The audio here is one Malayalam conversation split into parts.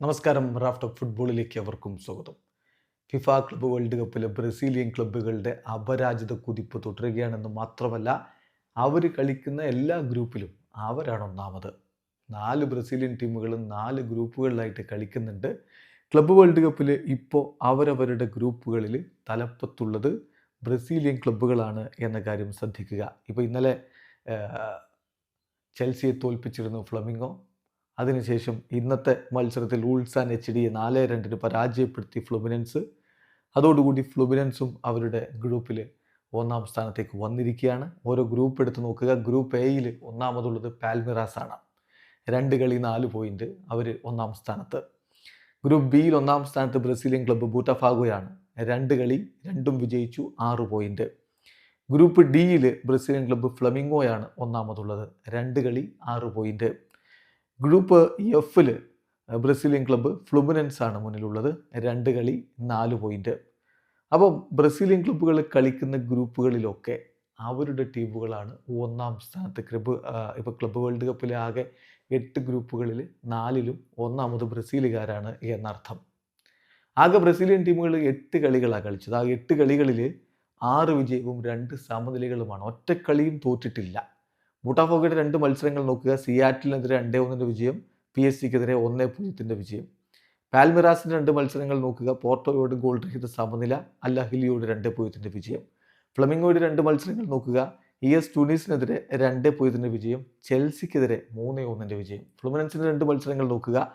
നമസ്കാരം റാഫ്റ്റ് ഓഫ് ഫുട്ബോളിലേക്ക് അവർക്കും സ്വാഗതം. ഫിഫ ക്ലബ്ബ് വേൾഡ് കപ്പിലെ ബ്രസീലിയൻ ക്ലബ്ബുകളുടെ അപരാജിത കുതിപ്പ് തുടരുകയാണെന്ന് മാത്രമല്ല അവർ കളിക്കുന്ന എല്ലാ ഗ്രൂപ്പിലും അവരാണ് ഒന്നാമത്. നാല് ബ്രസീലിയൻ ടീമുകളും നാല് ഗ്രൂപ്പുകളിലായിട്ട് കളിക്കുന്നുണ്ട്. ക്ലബ്ബ് വേൾഡ് കപ്പിൽ ഇപ്പോൾ അവരവരുടെ ഗ്രൂപ്പുകളിൽ തലപ്പത്തുള്ളത് ബ്രസീലിയൻ ക്ലബ്ബുകളാണ് എന്ന കാര്യം ശ്രദ്ധിക്കുക. ഇപ്പോൾ ഇന്നലെ ചെൽസിയെ തോൽപ്പിച്ചിരുന്നു ഫ്ലമിംഗോ. അതിനുശേഷം ഇന്നത്തെ മത്സരത്തിൽ ഉൾസാൻ എച്ച് ഡിയെ നാല് രണ്ടിന് പരാജയപ്പെടുത്തി ഫ്ലുമിനൻസ്. അതോടുകൂടി ഫ്ലുമിനൻസും അവരുടെ ഗ്രൂപ്പിൽ ഒന്നാം സ്ഥാനത്തേക്ക് വന്നിരിക്കുകയാണ്. ഓരോ ഗ്രൂപ്പ് എടുത്ത് നോക്കുക. ഗ്രൂപ്പ് എയിൽ ഒന്നാമതുള്ളത് പാൽമിറാസ് ആണ് രണ്ട് കളി നാല് പോയിന്റ് അവർ ഒന്നാം സ്ഥാനത്ത്. ഗ്രൂപ്പ് ബിയിൽ ഒന്നാം സ്ഥാനത്ത് ബ്രസീലിയൻ ക്ലബ്ബ് ബൂട്ടഫാഗോയാണ്. രണ്ട് കളി രണ്ടും വിജയിച്ചു ആറ് പോയിന്റ്. ഗ്രൂപ്പ് ഡിയിൽ ബ്രസീലിയൻ ക്ലബ്ബ് ഫ്ലമിംഗോയാണ് ഒന്നാമതുള്ളത്. രണ്ട് കളി ആറ് പോയിന്റ്. ഗ്രൂപ്പ് എഫിൽ ബ്രസീലിയൻ ക്ലബ്ബ് ഫ്ലുമിനൻസ് ആണ് മുന്നിലുള്ളത്. രണ്ട് കളി നാല് പോയിന്റ് അപ്പം ബ്രസീലിയൻ ക്ലബ്ബുകൾ കളിക്കുന്ന ഗ്രൂപ്പുകളിലൊക്കെ അവരുടെ ടീമുകളാണ് ഒന്നാം സ്ഥാനത്ത് ക്ലബ്ബ് ഇപ്പോൾ ക്ലബ്ബ് വേൾഡ് കപ്പിലെ ആകെ എട്ട് ഗ്രൂപ്പുകളിൽ നാലിലും ഒന്നാമത് ബ്രസീലുകാരാണ് എന്നർത്ഥം. ആകെ ബ്രസീലിയൻ ടീമുകൾ എട്ട് കളികളാണ് കളിച്ചത്. ആ എട്ട് കളികളിൽ ആറ് വിജയവും രണ്ട് സമനിലകളുമാണ്. ഒറ്റക്കളിയും തോറ്റിട്ടില്ല. ബൂട്ടാഫോഗയുടെ രണ്ട് മത്സരങ്ങൾ നോക്കുക. സിയാറ്റിലിനെതിരെ രണ്ടേ ഒന്നിന്റെ വിജയം പി എസ് സിക്കെതിരെ ഒന്നേ പൂജ്യത്തിന്റെ വിജയം. പാൽമിറാസിന്റെ രണ്ട് മത്സരങ്ങൾ നോക്കുക. പോർട്ടോയോട് ഗോൾ രഹിത സമനില അല്ലഹിലിയോട് രണ്ട് പൂജ്യത്തിന്റെ വിജയം. ഫ്ലമിംഗോയുടെ രണ്ട് മത്സരങ്ങൾ നോക്കുക. ഇ എസ് ടൂണീസിനെതിരെ രണ്ട് പൂജ്യത്തിന്റെ വിജയം ചെൽസിക്കെതിരെ മൂന്നേ ഒന്നിന്റെ വിജയം. ഫ്ലുമിനൻസിന്റെ രണ്ട് മത്സരങ്ങൾ നോക്കുക.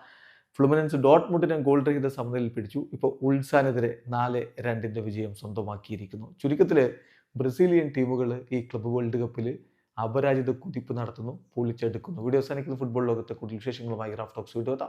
ഫ്ലുമിനൻസ് ഡോട്ട്മുണ്ടിനെ ഗോൾ രഹിത സമനിലയിൽ പിടിച്ചു. ഇപ്പോൾ ഉൾസാനെതിരെ നാല് രണ്ടിന്റെ വിജയം സ്വന്തമാക്കിയിരിക്കുന്നു. ചുരുക്കത്തിൽ ബ്രസീലിയൻ ടീമുകൾ ഈ ക്ലബ്ബ് വേൾഡ് കപ്പിൽ അപരാജിത കുതിപ്പ് നടത്തുന്നു പൊളിച്ചെടുക്കുന്നു. വീഡിയോ അവസാനിക്കുന്ന. ഫുട്ബോൾ ലോകത്തെ കൂടുതൽ വിശേഷങ്ങളുമായി റാഫ് വീഡിയോ